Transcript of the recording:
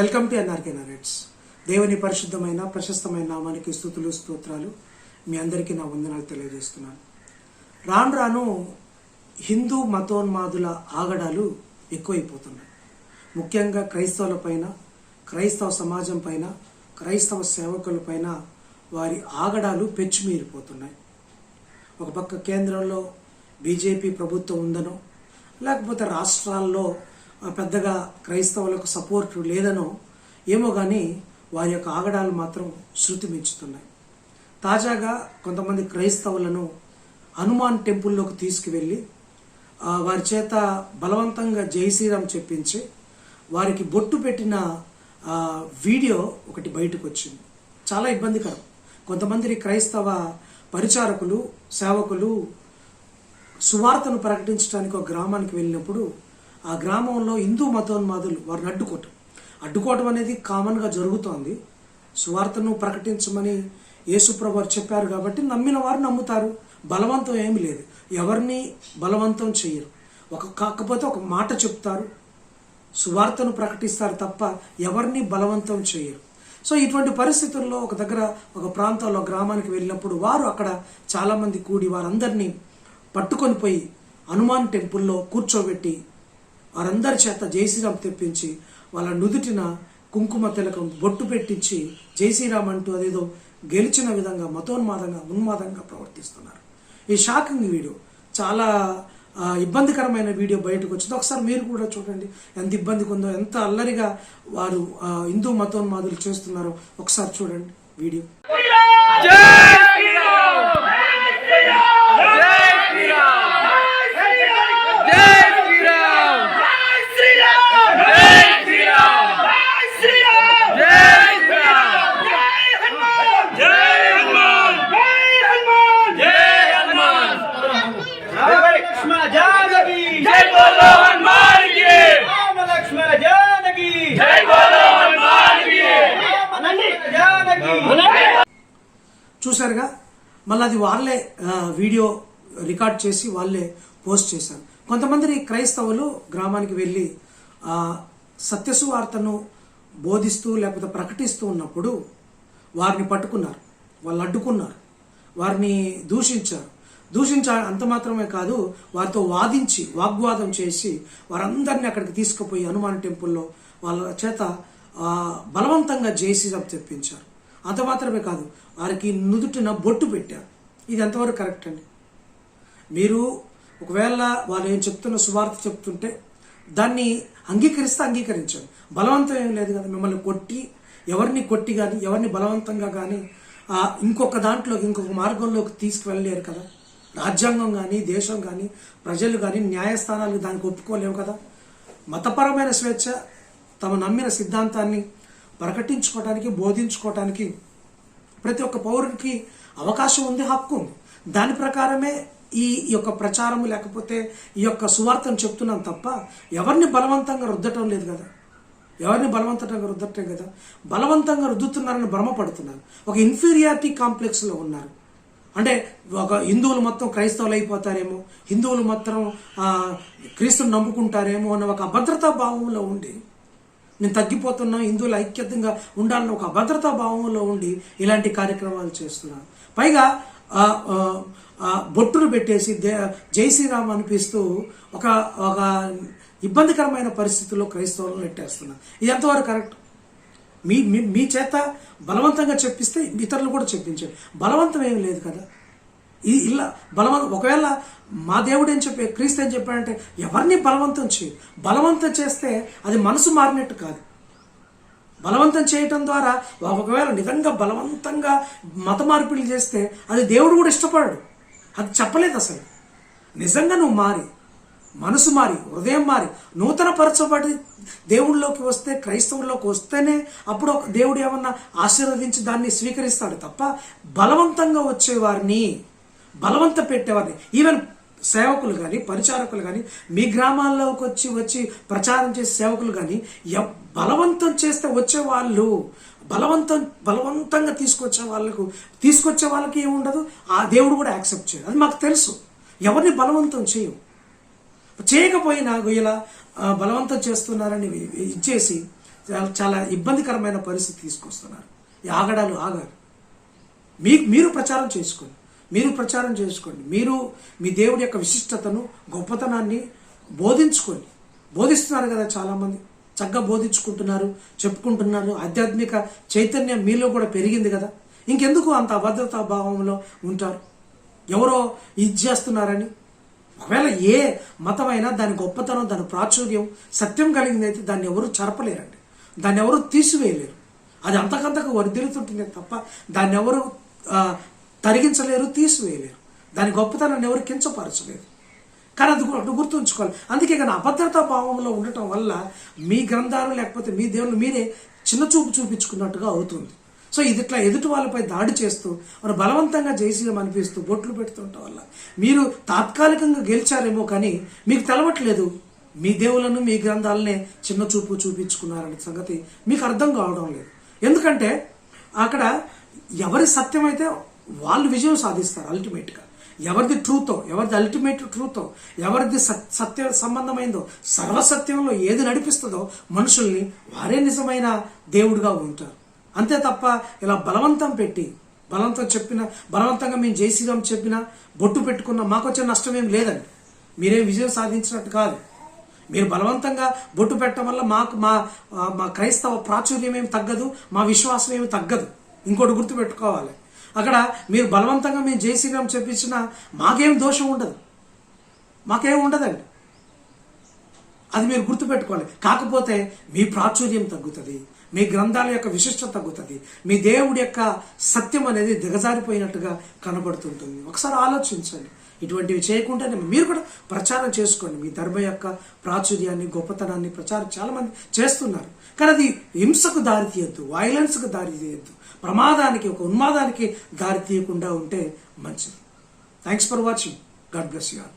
Welcome to NRK narrates దేవుని పరిశుద్ధమైన ప్రశస్తమైన నామానికి స్థుతులు స్తోత్రాలు మీ అందరికీ నా వందనాలు తెలియజేస్తున్నాను. రాను రాను హిందూ మతోన్మాదుల ఆగడాలు ఎక్కువైపోతున్నాయి. ముఖ్యంగా క్రైస్తవులపైన క్రైస్తవ సమాజం పైన క్రైస్తవ సేవకుల పైన వారి ఆగడాలు పెచ్చుమీరిపోతున్నాయి. ఒక పక్క కేంద్రంలో బీజేపీ ప్రభుత్వం ఉందనో లేకపోతే రాష్ట్రాల్లో పెద్దగా క్రైస్తవులకు సపోర్ట్ లేదనో ఏమో కానీ వారి యొక్క ఆగడాలు మాత్రం శృతి మించుతున్నాయి. తాజాగా కొంతమంది క్రైస్తవులను హనుమాన్ టెంపుల్లోకి తీసుకువెళ్ళి వారి చేత బలవంతంగా జై శ్రీరామ్ చెప్పించి వారికి బొట్టు పెట్టిన వీడియో ఒకటి బయటకు వచ్చింది చాలా ఇబ్బందికరం. కొంతమంది క్రైస్తవ పరిచారకులు సేవకులు సువార్తను ప్రకటించడానికి ఒక గ్రామానికి వెళ్ళినప్పుడు ఆ గ్రామంలో హిందూ మతోన్మాదులు వారిని అడ్డుకోవటం. అడ్డుకోవటం అనేది కామన్గా జరుగుతోంది. సువార్తను ప్రకటించమని యేసుప్రభు చెప్పారు కాబట్టి నమ్మిన వారు నమ్ముతారు. బలవంతం ఏమి లేదు. ఎవరిని బలవంతం చేయరు. ఒక కాకపోతే ఒక మాట చెప్తారు. సువార్తను ప్రకటిస్తారు తప్ప ఎవరిని బలవంతం చేయరు. సో ఇటువంటి పరిస్థితుల్లో ఒక దగ్గర ఒక ప్రాంతంలో గ్రామానికి వెళ్ళినప్పుడు వారు అక్కడ చాలామంది కూడి వారందరినీ పట్టుకొని పోయి హనుమాన్ టెంపుల్లో కూర్చోబెట్టి వారందరి చేత జయశ్రీరామ్ తెప్పించి వాళ్ళ నుదుటిన కుంకుమ తిలకం బొట్టు పెట్టించి జయశ్రీరామ్ అంటూ అదేదో గెలిచిన విధంగా మతోన్మాదంగా ఉన్మాదంగా ప్రవర్తిస్తున్నారు. ఈ షాకింగ్ వీడియో చాలా ఇబ్బందికరమైన వీడియో బయటకు వచ్చింది. ఒకసారి మీరు కూడా చూడండి. ఎంత ఇబ్బందిగా ఉందో ఎంత అల్లరిగా వారు హిందూ మతోన్మాదులు చేస్తున్నారో ఒకసారి చూడండి వీడియో. మళ్ళీ అది వాళ్ళే వీడియో రికార్డ్ చేసి వాళ్ళే పోస్ట్ చేశారు. కొంతమంది క్రైస్తవులు గ్రామానికి వెళ్ళి సత్యసువార్తను బోధిస్తూ లేకపోతే ప్రకటిస్తూ ఉన్నప్పుడు వారిని పట్టుకున్నారు. వాళ్ళు అడ్డుకున్నారు. వారిని దూషించారు. దూషించ అంత మాత్రమే కాదు వారితో వాదించి వాగ్వాదం చేసి వారందరినీ అక్కడికి తీసుకుపోయి హనుమాన్ టెంపుల్లో వాళ్ళ చేత బలవంతంగా జయశ్రీరామ్ తెప్పించారు. అంత మాత్రమే కాదు వారికి నుదుటిన బొట్టు పెట్టారు. ఇది ఎంతవరకు కరెక్ట్ అండి? మీరు ఒకవేళ వాళ్ళు ఏం చెప్తున్న సువార్త చెప్తుంటే దాన్ని అంగీకరిస్తే అంగీకరించండి బలవంతం ఏం లేదు కదా మిమ్మల్ని కొట్టి ఎవరిని కొట్టి కానీ ఎవరిని బలవంతంగా కానీ ఇంకొక దాంట్లో ఇంకొక మార్గంలోకి తీసుకువెళ్ళలేరు కదా. రాజ్యాంగం కానీ దేశం కానీ ప్రజలు కానీ న్యాయస్థానాలు దానికి ఒప్పుకోలేవు కదా. మతపరమైన స్వేచ్ఛ తమ నమ్మిన సిద్ధాంతాన్ని ప్రకటించుకోవడానికి బోధించుకోవడానికి ప్రతి ఒక్క పౌరునికి అవకాశం ఉంది హక్కు ఉంది. దాని ప్రకారమే ఈ యొక్క ప్రచారం లేకపోతే ఈ యొక్క సువార్తను చెప్తున్నాం తప్ప ఎవరిని బలవంతంగా రుద్దటం లేదు కదా. ఎవరిని బలవంతంగా రుద్దటం కదా. బలవంతంగా రుద్దుతున్నారని భ్రమపడుతున్నారు. ఒక ఇన్ఫీరియారిటీ కాంప్లెక్స్లో ఉన్నారు. అంటే ఒక హిందువులు మొత్తం క్రైస్తవులు అయిపోతారేమో హిందువులు మొత్తం క్రీస్తుని నమ్ముకుంటారేమో అన్న ఒక అభద్రతా భావంలో ఉండి నేను తగ్గిపోతున్నాం హిందువులు ఐక్యతంగా ఉండాలన్న ఒక అభద్రతా భావంలో ఉండి ఇలాంటి కార్యక్రమాలు చేస్తున్నారు. పైగా బొట్టును పెట్టేసి దే జై శ్రీరామ్ అనిపిస్తూ ఒక ఒక ఇబ్బందికరమైన పరిస్థితుల్లో క్రైస్తవులను నెట్టేస్తున్నారు. ఇది ఎంతవరకు కరెక్ట్? మీ మీ- మీ చేత బలవంతంగా చెప్పిస్తే ఇతరులు కూడా చెప్పించారు. బలవంతం ఏం లేదు కదా. ఇది ఇలా బలవంతం ఒకవేళ మా దేవుడు ఏం చెప్పే క్రీస్తు ఏం చెప్పాడంటే ఎవరిని బలవంతం చేయు. బలవంతం చేస్తే అది మనసు మారినట్టు కాదు. బలవంతం చేయటం ద్వారా ఒకవేళ నిజంగా బలవంతంగా మత మార్పిడి చేస్తే అది దేవుడు కూడా ఇష్టపడడు. అది చెప్పలేదు అసలు. నిజంగా నువ్వు మారి మనసు మారి హృదయం మారి నూతన పరచబడి దేవుళ్ళలోకి వస్తే క్రైస్తవుల్లోకి వస్తేనే అప్పుడు ఒక దేవుడు ఏమన్నా ఆశీర్వదించి దాన్ని స్వీకరిస్తాడు తప్ప బలవంతంగా వచ్చేవారిని బలవంత పెట్టేవారిని ఈవెన్ సేవకులు కానీ పరిచారకులు కానీ మీ గ్రామాల్లోకి వచ్చి వచ్చి ప్రచారం చేసే సేవకులు కానీ బలవంతం చేస్తే వచ్చే వాళ్ళు బలవంతం బలవంతంగా తీసుకొచ్చే వాళ్ళకు తీసుకొచ్చే వాళ్ళకి ఏముండదు? ఆ దేవుడు కూడా యాక్సెప్ట్ చేయడు. అది మాకు తెలుసు. ఎవరిని బలవంతం చేయవు. చేయకపోయినా ఇలా బలవంతం చేస్తున్నారని ఇచ్చేసి చాలా- చాలా ఇబ్బందికరమైన పరిస్థితి తీసుకొస్తున్నారు. ఈ ఆగడాలు ఆగారు. మీ మీరు ప్రచారం చేసుకోండి. మీరు ప్రచారం చేసుకోండి. మీరు మీ దేవుడి యొక్క విశిష్టతను గొప్పతనాన్ని బోధించుకోండి. బోధిస్తున్నారు కదా చాలామంది. చక్కగా బోధించుకుంటున్నారు చెప్పుకుంటున్నారు. ఆధ్యాత్మిక చైతన్యం మీలో కూడా పెరిగింది కదా. ఇంకెందుకు అంత అభద్రతా భావంలో ఉంటారు? ఎవరో ఇది చేస్తున్నారని. ఒకవేళ ఏ మతమైనా దాని గొప్పతనం దాని ప్రాచుర్యం సత్యం కలిగిందైతే దాన్ని ఎవరు చరపలేరండి. దాన్ని ఎవరు తీసివేయలేరు. అది అంతకంతకు వర్ధిల్లుతుంటుంది తప్ప దాన్ని ఎవరు తరిగించలేరు తీసివేయలేరు. దాని గొప్పతనాన్ని ఎవరు కించపరచలేరు కానీ అది అటు గుర్తుంచుకోవాలి. అందుకే కానీ అభద్రతా భావంలో ఉండటం వల్ల మీ గ్రంథాలు లేకపోతే మీ దేవుళ్ళు మీరే చిన్న చూపు చూపించుకున్నట్టుగా అవుతుంది. సో ఇది ఇట్లా ఎదుటి వాళ్ళపై దాడి చేస్తూ మనం బలవంతంగా జయశీలం అనిపిస్తూ బొట్లు పెడుతుండటం వల్ల మీరు తాత్కాలికంగా గెలిచారేమో కానీ మీకు తెలవట్లేదు. మీ దేవులను మీ గ్రంథాలనే చిన్న చూపు చూపించుకున్నారనే సంగతి మీకు అర్థం కావడం లేదు. ఎందుకంటే అక్కడ ఎవరి సత్యమైతే వాళ్ళు విజయం సాధిస్తారు అల్టిమేట్గా ఎవరిది ట్రూతో ఎవరిది అల్టిమేట్ ట్రూతో ఎవరిది సత్- సత్య సంబంధమైందో సర్వసత్యంలో ఏది నడిపిస్తుందో మనుషుల్ని వారే నిజమైన దేవుడిగా ఉంటారు. అంతే తప్ప ఇలా బలవంతం పెట్టి బలవంతం చెప్పిన బలవంతంగా మేము జై శ్రీరామ్ చెప్పినా బొట్టు పెట్టుకున్నా మాకు వచ్చే నష్టం ఏం లేదండి. మీరేం విజయం సాధించినట్టు కాదు. మీరు బలవంతంగా బొట్టు పెట్టడం వల్ల మాకు మా మా క్రైస్తవ ప్రాచుర్యం ఏమి తగ్గదు మా విశ్వాసం ఏమి తగ్గదు. ఇంకోటి గుర్తు పెట్టుకోవాలి అక్కడ మీరు బలవంతంగా మేము జై శ్రీరామ్ చెప్పించినా మాకేం దోషం ఉండదు. మాకేం ఉండదండి. అది మీరు గుర్తుపెట్టుకోవాలి. కాకపోతే మీ ప్రాచుర్యం తగ్గుతుంది. మీ గ్రంథాల యొక్క విశిష్టత తగ్గుతుంది. మీ దేవుడి యొక్క సత్యం అనేది దిగజారిపోయినట్టుగా కనబడుతుంటుంది. ఒకసారి ఆలోచించండి. ఇటువంటివి చేయకుండా మీరు కూడా ప్రచారం చేసుకోండి. మీ ధర్మ యొక్క ప్రాచుర్యాన్ని గొప్పతనాన్ని ప్రచారం చాలామంది చేస్తున్నారు. కానీ అది హింసకు దారి తీయద్దు వైలెన్స్కు దారి తీయద్దు. ప్రమాదానికి ఒక ఉన్మాదానికి దారి తీయకుండా ఉంటే మంచిది. Thanks for watching God bless you all